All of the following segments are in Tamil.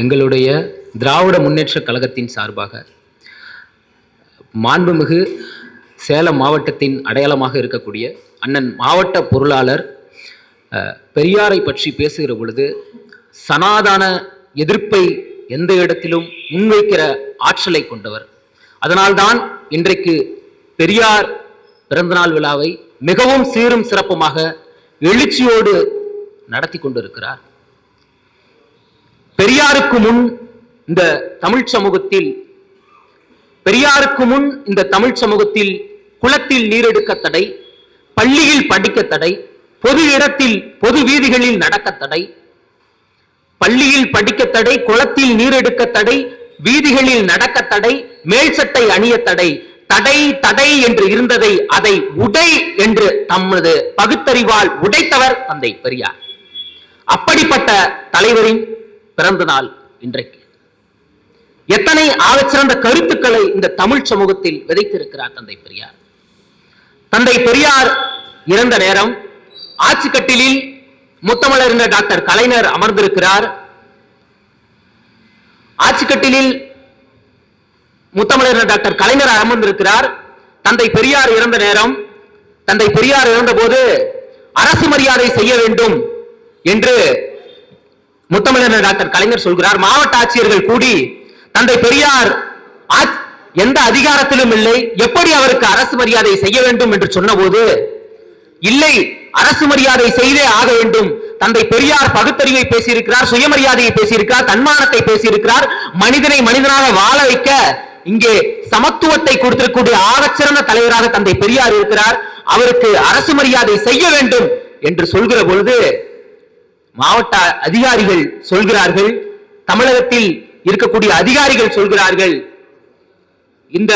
எங்களுடைய திராவிட முன்னேற்ற கழகத்தின் சார்பாக மாண்புமிகு சேலம் மாவட்டத்தின் அடையாளமாக இருக்கக்கூடிய அண்ணன் மாவட்ட பொருளாளர் பெரியாரை பற்றி பேசுகிற பொழுது சனாதான எதிர்ப்பை எந்த இடத்திலும் முன்வைக்கிற ஆற்றலை கொண்டவர். அதனால்தான் இன்றைக்கு பெரியார் பிறந்தநாள் விழாவை மிகவும் சீரும் சிறப்புமாக எழுச்சியோடு நடத்தி கொண்டிருக்கிறார். பெரியாருக்கு முன் இந்த தமிழ் சமூகத்தில் பெரியாருக்கு முன் இந்த தமிழ் சமூகத்தில் குளத்தில் நீரெடுக்க தடை பள்ளியில் படிக்க தடை பொது இடத்தில் பொது வீதிகளில் நடக்க தடை பள்ளியில் படிக்க தடை குளத்தில் நீரெடுக்க தடை வீதிகளில் நடக்க தடை மேல் சட்டை அணிய தடை தடை தடை என்று இருந்ததை அதை உடை என்று தமது பகுத்தறிவால் உடைத்தவர் தந்தை பெரியார். அப்படிப்பட்ட தலைவரின் பிறந்த நாள் இன்றைக்கு. எத்தனை ஆகச்சிறந்த கருத்துக்களை இந்த தமிழ் சமூகத்தில் விதைத்திருக்கிறார் தந்தை பெரியார். தந்தை பெரியார் இறந்த நேரம் ஆட்சி கட்டிலில் முத்தமிழறிஞர் டாக்டர் கலைஞர் அமர்ந்திருக்கிறார். ஆட்சி கட்டிலில் டாக்டர் கலைஞர் அமர்ந்திருக்கிறார். தந்தை பெரியார் இறந்த நேரம் தந்தை பெரியார் இறந்தபோது அரசு மரியாதை செய்ய வேண்டும் என்று முத்தமிழர் டாக்டர் கலைஞர் சொல்கிறார் மாவட்ட ஆட்சியர்கள் கூடி தந்தை பெரியார் எந்த அதிகாரத்திலும் இல்லை எப்படி அவருக்கு அரசு மரியாதை செய்ய வேண்டும் என்று சொன்னபோது இல்லை அரசு மரியாதை செய்தே ஆக வேண்டும். தந்தை பெரியார் பகுத்தறிவை பேசியிருக்கிறார் சுயமரியாதையை பேசியிருக்கிறார் தன்மானத்தை பேசியிருக்கிறார் மனிதனை மனிதனாக வாழ வைக்க இங்கே சமத்துவத்தை கொடுத்திருக்கக்கூடிய ஆகச்சிறந்த தலைவராக தந்தை பெரியார் இருக்கிறார். அவருக்கு அரசு மரியாதை செய்ய வேண்டும் என்று சொல்கிற பொழுது மாவட்ட அதிகாரிகள் சொல்கிறார்கள் தமிழகத்தில் இருக்கக்கூடிய அதிகாரிகள் சொல்கிறார்கள் இந்த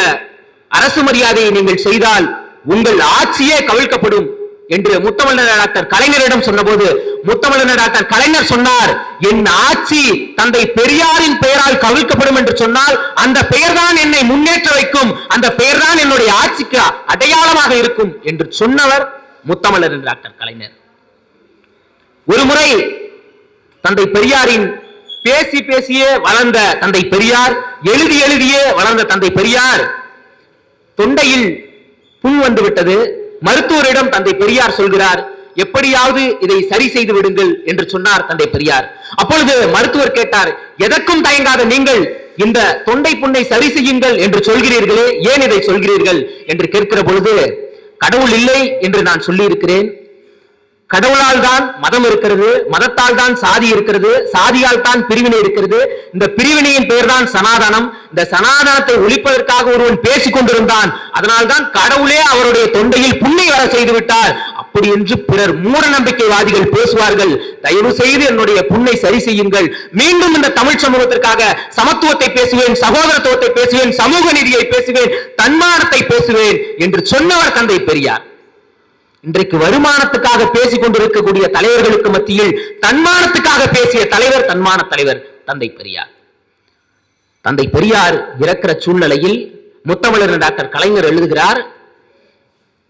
அரசு மரியாதையை நீங்கள் செய்தால் உங்கள் ஆட்சியே கவிழ்க்கப்படும் என்று முத்தமிழர் டாக்டர் கலைஞரிடம் சொன்னபோது முத்தமிழர் டாக்டர் கலைஞர் சொன்னார் என் ஆட்சி தந்தை பெரியாரின் பெயரால் கவிழ்க்கப்படும் என்று சொன்னால் அந்த பெயர்தான் என்னை முன்னேற்ற வைக்கும் அந்த பெயர்தான் என்னுடைய ஆட்சிக்கு அடையாளமாக இருக்கும் என்று சொன்னவர் முத்தமிழர் டாக்டர் கலைஞர். ஒரு முறை தந்தை பெரியாரின் பேசி பேசியே வளர்ந்த தந்தை பெரியார் எழுதி எழுதியே வளர்ந்த தந்தை பெரியார் தொண்டையில் புண் வந்து விட்டது. மருத்துவரிடம் தந்தை பெரியார் சொல்கிறார் எப்படியாவது இதை சரி செய்து விடுங்கள் என்று சொன்னார் தந்தை பெரியார். அப்பொழுது மருத்துவர் கேட்டார் எதற்கும் தயங்காத நீங்கள் இந்த தொண்டை புண்ணை சரி செய்யுங்கள் என்று சொல்கிறீர்களே ஏன் இதை சொல்கிறீர்கள்? என்று கேட்கிற பொழுது கடவுள் இல்லை என்று நான் சொல்லி இருக்கிறேன் கடவுளால் தான் மதம் இருக்கிறது மதத்தால் தான் சாதி இருக்கிறது சாதியால் தான் பிரிவினை இருக்கிறது. இந்த பிரிவினையின் பெயர் தான் சனாதனம். இந்த சனாதனத்தை ஒழிப்பதற்காக ஒருவன் பேசிக் கொண்டிருந்தான். அதனால்தான் கடவுளே அவருடைய தொண்டையில் புண்ணை வர செய்து விட்டார். அப்படி என்று பிறர் மூட நம்பிக்கைவாதிகள் பேசுவார்கள். தயவு செய்து என்னுடைய புண்ணை சரி செய்யுங்கள். மீண்டும் இந்த தமிழ் சமூகத்திற்காக சமத்துவத்தை பேசுவேன் சகோதரத்துவத்தை பேசுவேன் சமூக நீதியை பேசுவேன் தன்மானத்தை பேசுவேன் என்று சொன்னவர் தந்தை பெரியார். இன்றைக்கு வருமானத்துக்காக பேசிக் கொண்டிருக்கக்கூடிய தலைவர்களுக்கு மத்தியில் தன்மானத்துக்காக பேசிய தலைவர் தன்மான தலைவர் தந்தை பெரியார். தந்தை பெரியார் இறக்கிற சூழ்நிலையில் முத்தமிழர் டாக்டர் கலைஞர் எழுதுகிறார்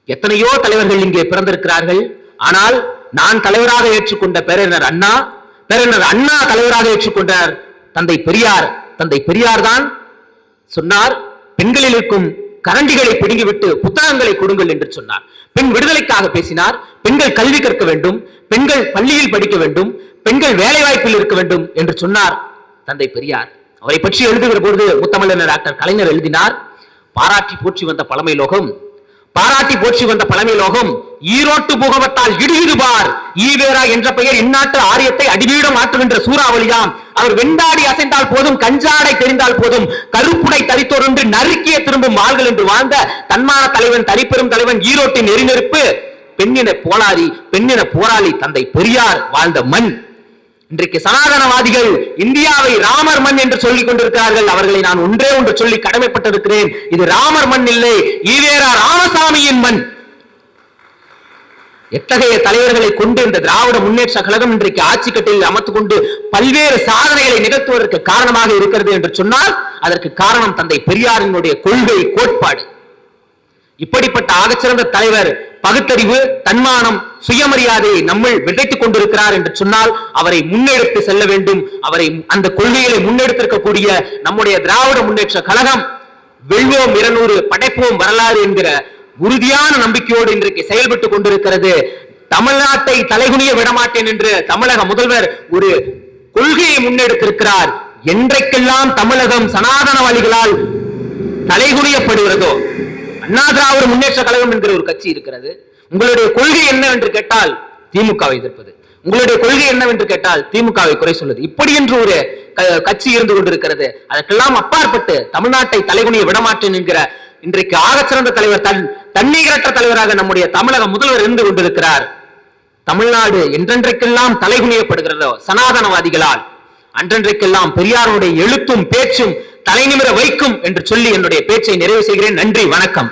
எத்தனையோ தலைவர்கள் இங்கே பிறந்திருக்கிறார்கள் ஆனால் நான் தலைவராக ஏற்றுக்கொண்ட பேரறிஞர் அண்ணா பேரறிஞர் அண்ணா தலைவராக ஏற்றுக்கொண்டார் தந்தை பெரியார். தந்தை பெரியார் தான் சொன்னார் பெண்களில் இருக்கும் கரண்டிகளை பிடுங்கிவிட்டு புத்தகங்களை கொடுங்கள் என்று சொன்னார். பெண் விடுதலைக்காக பேசினார். பெண்கள் கல்வி கற்க வேண்டும். பெண்கள் பள்ளியில் படிக்க வேண்டும். பெண்கள் வேலை வாய்ப்பில் இருக்க வேண்டும் என்று சொன்னார் தந்தை பெரியார். அவரை பற்றி எழுதுகிற பொழுது முத்தமிழர் டாக்டர் கலைஞர் எழுதினார் பாராட்டி போற்றி வந்த பழமை லோகம் பாராட்டி போற்றி வந்த பழமை லோகம் ஈரோட்டு புகவத்தால் இடுகிடுபார் ஈவேரா என்ற பெயர் இந்நாட்டு ஆரியத்தை அடிவீடம் ஆற்றுகின்ற சூறாவளியாம். அவர் வெண்டாடி அசைந்தால் போதும் கஞ்சாடை தெரிந்தால் போதும் கருப்புடை தரித்தொருண்டு நறுக்கிய திரும்பும் ஆள்கள் என்று வாழ்ந்த தன்மான தலைவன் தனிப்பெரும் தலைவன் ஈரோட்டின் நெறிநெருப்பு பெண்ணின போராளி பெண்ணின போராளி தந்தை பெரியார் வாழ்ந்த மண். இன்றைக்கு சனாதனவாதிகள் இந்தியாவை ராமர் மண் என்று சொல்லிக் கொண்டிருக்கிறார்கள். அவர்களை நான் ஒன்றே ஒன்று சொல்லி கடமைப்பட்டிருக்கிறேன். இது ராமர் மண் இல்லை ஈவேரா ராமசாமியின் மண். எத்தகைய தலைவர்களை கொண்டு இந்த திராவிட முன்னேற்ற கழகம் இன்றைக்கு ஆட்சி கட்டில் அமர்த்து கொண்டு பல்வேறு சாதனைகளை நிகழ்த்துவதற்கு காரணமாக இருக்கிறது என்று சொன்னால் அதற்கு காரணம் தந்தை பெரியாரினுடைய கொள்கை கோட்பாடு. இப்படிப்பட்ட ஆகச்சிறந்த தலைவர் பகுத்தறிவு தன்மானம் சுயமரியாதையை நம்மில் விதைத்துக் கொண்டிருக்கிறார் என்று சொன்னால் அவரை முன்னெடுத்து செல்ல வேண்டும். அவரை அந்த கொள்கைகளை முன்னெடுத்திருக்கக்கூடிய நம்முடைய திராவிட முன்னேற்ற கழகம் வெல்வோம் இருநூறு படைப்போம் வரலாறு என்கிற உறுதியான நம்பிக்கையோடு இன்றைக்கு செயல்பட்டுக் கொண்டிருக்கிறது. தமிழ்நாட்டை தலைகுனிய விடமாட்டேன் என்று தமிழக முதல்வர் ஒரு கொள்கையை முன்னெடுத்திருக்கிறார். என்றைக்கெல்லாம் தமிழகம் சனாதனவாதிகளால் தலைகுனியப்படுகிறதோ அண்ணா திராவிட முன்னேற்ற கழகம் என்கிற ஒரு கட்சி இருக்கிறது. உங்களுடைய கொள்கை என்னவென்று கேட்டால் திமுகவை எதிர்ப்பது. உங்களுடைய கொள்கை என்னவென்று கேட்டால் திமுகவை குறை சொல்வது. இப்படி என்று ஒரு கட்சி இருந்து கொண்டிருக்கிறது. அதற்கெல்லாம் அப்பாற்பட்டு தமிழ்நாட்டை தலைகுனிய விடமாட்டேன் என்கிற இன்றைக்கு ஆகச்சிறந்த தலைவர் தன் தண்ணீரற்ற தலைவராக நம்முடைய தமிழக முதல்வர் இருந்து கொண்டிருக்கிறார். தமிழ்நாடு என்றென்றைக்கெல்லாம் தலைகுனியப்படுகிறதோ சனாதனவாதிகளால் அன்றென்றைக்கெல்லாம் பெரியாருடைய எழுத்தும் பேச்சும் தலைநிமிர வைக்கும் என்று சொல்லி என்னுடைய பேச்சை நிறைவு செய்கிறேன். நன்றி வணக்கம்.